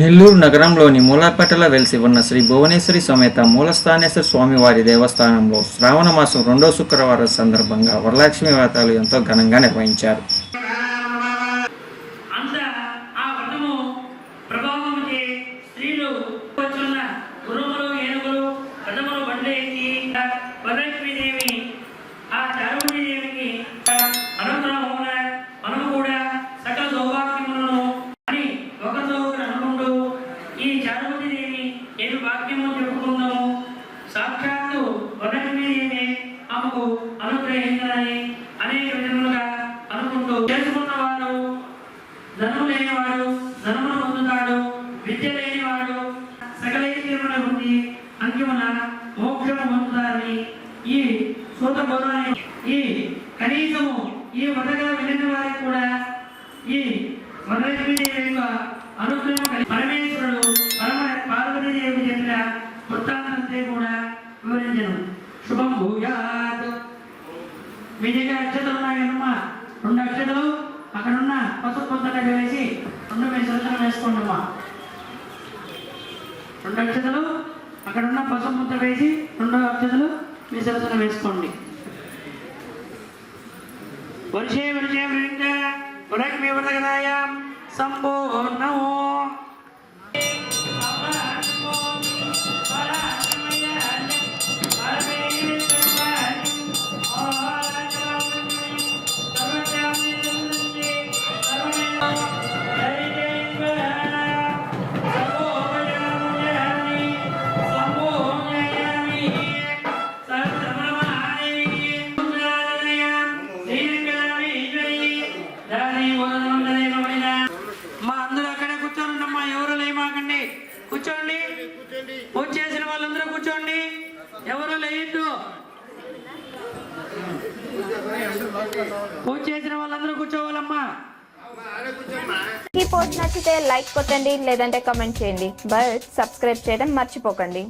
నెల్లూరు నగరంలోని మూలాపేటల వెలిసి ఉన్న శ్రీ భువనేశ్వరి సమేత మూలస్థానేశ్వర స్వామివారి దేవస్థానంలో శ్రావణ మాసం రెండో శుక్రవారం సందర్భంగా వరలక్ష్మి వ్రతాలు ఎంతో ఘనంగా నిర్వహించారు. ప్రభావం సాక్షాత్తు వరలక్ష్మీదేవి ఆమెకు అనుగ్రహించాలని అనేక విధములుగా అనుకుంటూ చేసుకున్న వారు ధనము లేనివాడు ధనమును పొందుతాడు విద్య లేనివాడు సకలైన ఉంది అంత్యమున మోక్షం పొందుతారని ఈ సూత పౌరాణి ఈ కనీసము ఈ వదగా వెళ్ళిన వారికి కూడా ఈ వరలక్ష్మీదేవి యొక్క అనుగ్రహం పరమేశ్వరుడు పరమ పార్వతీదేవి చెప్పిన వృత్తాంతంతే కూడా వివరించను శుభం భూయాత్ మీ దగ్గర అక్షతలు ఉన్నాయన్నమా రెండు అక్షతలు అక్కడున్న పసుపు వేసి రెండు మీ సంవత్సరం వేసుకోండమ్మా రెండు అక్షతలు అక్కడున్న పసుపు ముద్ద వేసి రెండు అక్షతలు మీ సంవత్సరం వేసుకోండి వర్షే వర్షే వృంద వరక్మి వరగనాయాం సంపూర్ణమో ఎవరు లేయద్దు పూజ చేసిన వాళ్ళందరూ కూర్చోవాలమ్మా. ఈ పోస్ట్ నచ్చితే లైక్ కొట్టండి లేదంటే కమెంట్ చేయండి. బట్ సబ్స్క్రైబ్ చేయడం మర్చిపోకండి.